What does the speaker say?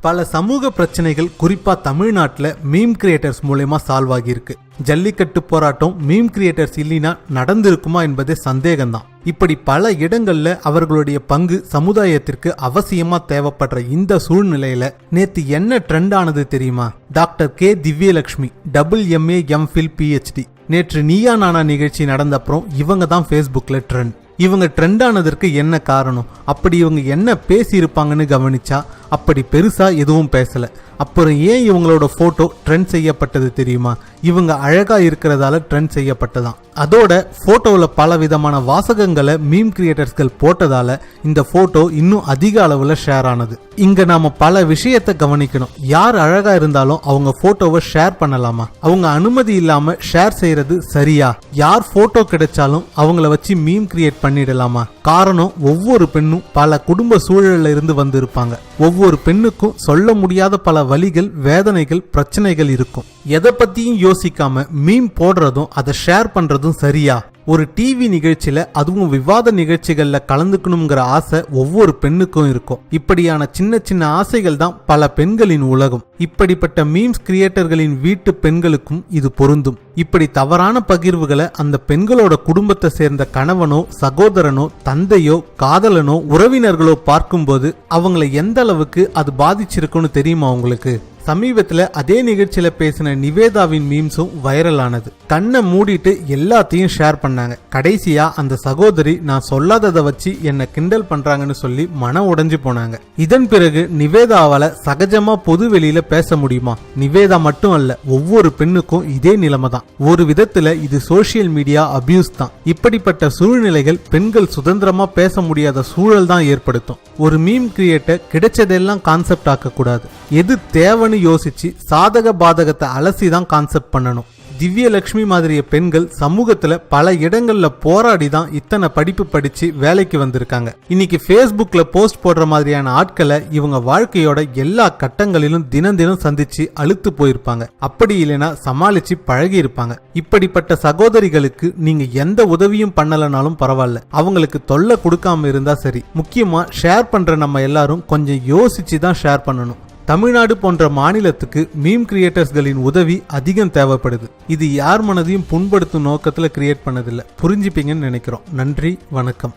பல சமூக பிரச்சனைகள் குறிப்பா தமிழ்நாட்டில் மீம் கிரியேட்டர்ஸ் மூலயமா சால்வ் ஆகியிருக்கு. ஜல்லிக்கட்டு போராட்டம் மீம் கிரியேட்டர்ஸ் இல்லைனா நடந்திருக்குமா என்பதே சந்தேகம்தான். இப்படி பல இடங்கள்ல அவர்களுடைய பங்கு சமுதாயத்திற்கு அவசியமா தேவைப்படுற இந்த சூழ்நிலையில நேத்து என்ன ட்ரெண்ட் ஆனது தெரியுமா? Doctor K Divyalakshmi double MA MPhil PhD நேற்று நீயா நானா நிகழ்ச்சி நடந்தப்புறம் இவங்க தான் ஃபேஸ்புக்கில் ட்ரெண்ட் இவங்க ட்ரெண்ட் ஆனதற்கு என்ன காரணம்? அப்படி இவங்க என்ன பேசியிருப்பாங்கன்னு கவனிச்சா அப்படி பெருசா எதுவும் பேசல. அப்புறம் ஏன் இவங்களோட ஃபோட்டோ ட்ரெண்ட் செய்யப்பட்டது தெரியுமா? இவங்க அழகா இருக்கிறதால ட்ரெண்ட் செய்யப்பட்டதான் அதோட ஃபோட்டோவில் பல விதமான வாசகங்களை மீம் கிரியேட்டர்ஸ்கள் போட்டதால இந்த ஃபோட்டோ இன்னும் அதிக அளவில் ஷேர் ஆனது. இங்க நாம பல விஷயத்தை கவனிக்கணும். யார் அழகா இருந்தாலும் அவங்க ஃபோட்டோவை ஷேர் பண்ணலாமா? அவங்க அனுமதி இல்லாம ஷேர் செய்யறது சரியா? யார் ஃபோட்டோ கிடைச்சாலும் அவங்கள வச்சு மீம் கிரியேட் பண்ணிடலாமா? காரணம் ஒவ்வொரு பெண்ணும் பல குடும்ப சூழல்ல இருந்து வந்திருப்பாங்க. ஒவ்வொரு பெண்ணுக்கும் சொல்ல முடியாத பல வழிகள் வேதனைகள் பிரச்சனைகள் இருக்கும். எதை பத்தியும் யோசிக்காம மீம் போடுறதும் அதை ஷேர் பண்றதும் சரியா? ஒரு டிவி நிகழ்ச்சியில அதுவும் விவாத நிகழ்ச்சிகள்ல கலந்துக்கணுங்கிற ஆசை ஒவ்வொரு பெண்ணுக்கும் இருக்கும். இப்படியான சின்ன சின்ன ஆசைகள் தான் பல பெண்களின் உலகம். இப்படிப்பட்ட மீம்ஸ் கிரியேட்டர்களின் வீட்டு பெண்களுக்கும் இது பொருந்தும். இப்படி தவறான பகிர்வுகளை அந்த பெண்களோட குடும்பத்தை சேர்ந்த கணவனோ சகோதரனோ தந்தையோ காதலனோ உறவினர்களோ பார்க்கும்போது அவங்களை எந்த அளவுக்கு அது பாதிச்சிருக்குன்னு தெரியுமா உங்களுக்கு? சமீபத்தில் அதே நிகழ்ச்சியில் பேசின நிவேதாவின் மீம்ஸும் வைரல் ஆனது கண்ணை மூடிட்டு எல்லாத்தையும் ஷேர் பண்ணாங்க. கடைசியா அந்த சகோதரி நான் சொல்லாததை வச்சு என்னை கிண்டல் பண்றாங்கன்னு சொல்லி மனம் உடைஞ்சு போனாங்க. இதன் பிறகு நிவேதாவால சகஜமா பொது வெளியில பேச முடியுமா? நிவேதா மட்டும் அல்ல ஒவ்வொரு பெண்ணுக்கும் இதே நிலைமை தான். ஒரு விதத்துல இது சோசியல் மீடியா அபியூஸ் தான். இப்படிப்பட்ட சூழ்நிலைகள் பெண்கள் சுதந்திரமா பேச முடியாத சூழல் தான் ஏற்படுத்தும். ஒரு மீம் கிரியேட்டர் கிடைச்சதெல்லாம் கான்செப்ட் ஆக்க கூடாது எது தேவைன்னு யோசிச்சு சாதக பாதகத்தை அலசி தான் கான்செப்ட் பண்ணணும். திவ்யலட்சுமி மாதிரிய பெண்கள் சமூகத்துல பல இடங்கள்ல போராடி தான் இத்தனை படிப்பு படிச்சு வேலைக்கு வந்திருக்காங்க. இன்னைக்கு ஃபேஸ்புக்ல போஸ்ட் போடுற மாதிரியான ஆட்களை இவங்க வாழ்க்கையோட எல்லா கட்டங்களிலும் தினம் தினம் சந்திச்சு அழுத்து போயிருப்பாங்க. அப்படி இல்லைன்னா சமாளிச்சு பழகி இருப்பாங்க. இப்படிப்பட்ட சகோதரிகளுக்கு நீங்க எந்த உதவியும் பண்ணலனாலும் பரவாயில்ல. அவங்களுக்கு தொல்லை கொடுக்காம இருந்தா சரி. முக்கியமா ஷேர் பண்ற நம்ம எல்லாரும் கொஞ்சம் யோசிச்சு தான் ஷேர் பண்ணணும். தமிழ்நாடு போன்ற மாநிலத்துக்கு மீம் கிரியேட்டர்ஸ்களின் உதவி அதிகம் தேவைப்படுது. இது யார் மனதையும் புண்படுத்தும் நோக்கத்துல கிரியேட் பண்ணதில்லை. புரிஞ்சுப்பீங்கன்னு நினைக்கிறோம். நன்றி வணக்கம்.